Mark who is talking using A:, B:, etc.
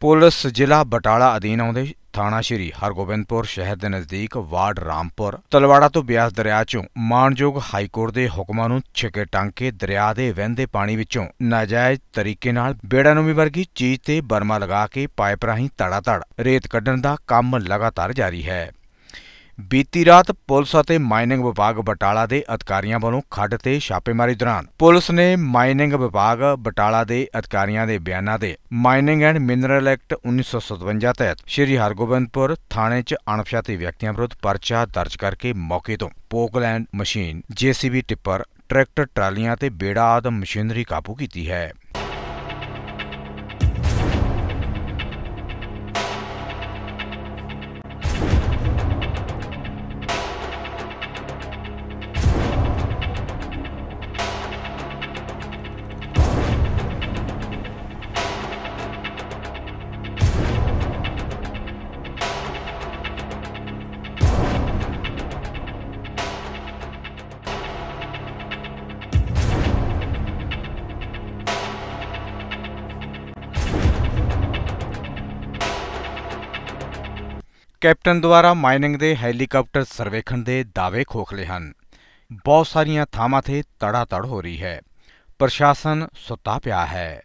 A: Police ਜ਼ਿਲ੍ਹਾ ਬਟਾਲਾ ਅਧੀਨ ਆਉਂਦੇ ਥਾਣਾ ਸ਼੍ਰੀ ਹਰਗੋਬਿੰਦਪੁਰ ਸ਼ਹਿਰ ਦੇ ਨਜ਼ਦੀਕ ਵਾਰਡ ਰਾਮਪੁਰ, ਤਲਵਾੜਾ ਤੋਂ ਬਿਆਸ ਦਰਿਆ ਚੋਂ ਮਾਨਯੋਗ ਹਾਈ ਕੋਰਟ ਦੇ ਹੁਕਮਾਂ ਨੂੰ ਛਿਕੇ ਟੰਗ ਕੇ ਦਰਿਆ ਦੇ ਵਹਿੰਦੇ ਪਾਣੀ ਵਿੱਚੋਂ ਨਾਜਾਇਜ਼ ਤਰੀਕੇ ਨਾਲ ਬੇੜਾਨੁਮੀ ਵਰਗੀ ਚੀਜ਼ ਤੇ ਬਰਮਾ ਲਗਾ ਕੇ ਪਾਈਪ ਰਾਹੀਂ ਧੜਾ-ਧੜ ਰੇਤ ਕੱਢਣ ਦਾ ਕੰਮ ਲਗਾਤਾਰ ਜਾਰੀ ਹੈ। ਬੀਤੀ ਰਾਤ ਪੁਲਿਸ ਅਤੇ ਮਾਈਨਿੰਗ ਵਿਭਾਗ ਬਟਾਲਾ ਦੇ ਅਧਿਕਾਰੀਆਂ ਵੱਲੋਂ ਖੱਡ ਤੇ ਛਾਪੇਮਾਰੀ ਦੌਰਾਨ ਪੁਲਿਸ ਨੇ ਮਾਈਨਿੰਗ ਵਿਭਾਗ ਬਟਾਲਾ ਦੇ ਅਧਿਕਾਰੀਆਂ ਦੇ ਬਿਆਨਾਂ ਦੇ ਮਾਈਨਿੰਗ ਐਂਡ ਮਿਨਰਲ ਐਕਟ 1957 ਤਹਿਤ ਸ਼੍ਰੀ ਹਰਗੋਬਿੰਦਪੁਰ ਥਾਣੇ 'ਚ ਅਣਪਛਾਤੇ ਵਿਅਕਤੀਆਂ ਵਿਰੁੱਧ ਪਰਚਾ ਦਰਜ ਕਰਕੇ ਮੌਕੇ ਤੋਂ Poclain machine, JCB tipper, tractor ਟਰਾਲੀਆਂ ਤੇ ਬੇੜਾ ਆਦਿ ਮਸ਼ੀਨਰੀ ਕਾਬੂ ਕੀਤੀ ਹੈ। ਕੈਪਟਨ ਦੁਆਰਾ ਮਾਈਨਿੰਗ ਦੇ ਹੈਲੀਕਾਪਟਰ ਸਰਵੇਖਣ ਦੇ ਦਾਅਵੇ ਖੋਖਲੇ ਹਨ। ਬਹੁਤ ਸਾਰੀਆਂ ਥਾਵਾਂ ਤੇ ਤੜਾ ਤੜ ਹੋ ਰਹੀ ਹੈ। ਪ੍ਰਸ਼ਾਸਨ ਸੁੱਤਾ ਪਿਆ ਹੈ।